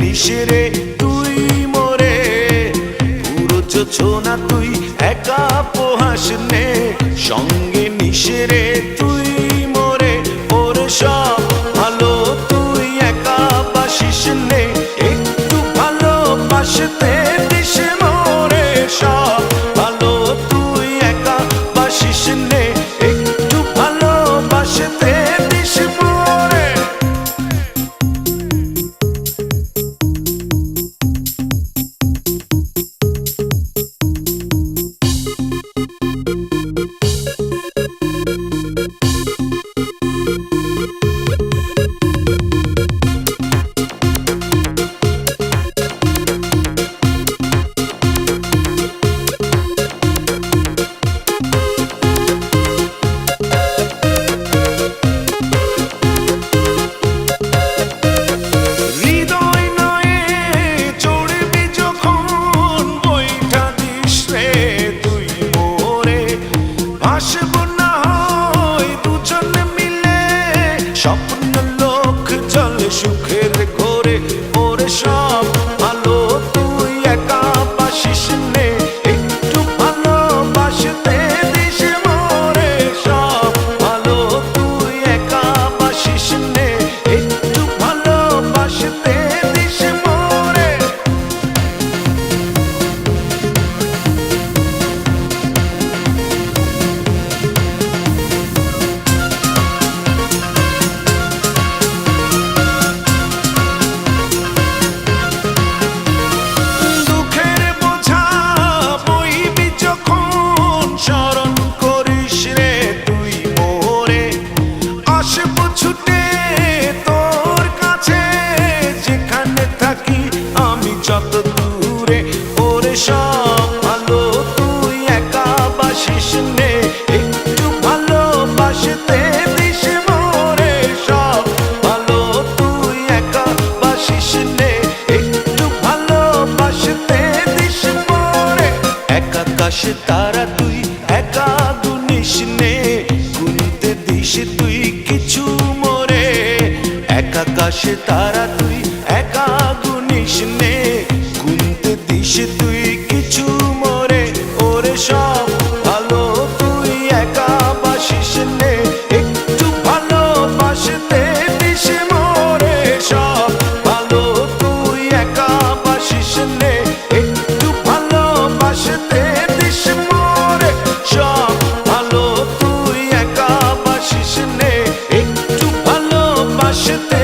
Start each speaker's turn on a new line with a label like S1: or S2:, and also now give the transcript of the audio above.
S1: নিশরে তুই মরে। পুরো না তুই একা পোহাস নে। সঙ্গে নিশরে তুই shop ছুটে তোর কাছে, যেখানে থাকি আমি যত দূরে, ওরে সব ভালো, তুই একা বাসিস নে। একটু ভালো বাসতে দিস মোরে সব ভালো, তুই একা বাসিস নে। একটু ভালো বাসতে দিস মোরে, এক আকাশে তারা তুই একা গুনিস নে। গুনতে দিস তুই কিছু মরে। ওরে সব ভালো, তুই একা বাসিস নে। একটু ভালো বাসতে দিস মরে। সব ভালো, তুই একা বাসিস নে। একটু ভালো বাসতে দিস মরে। সব ভালো, তুই একা বাসিস নে। একটু ভালো বাসতে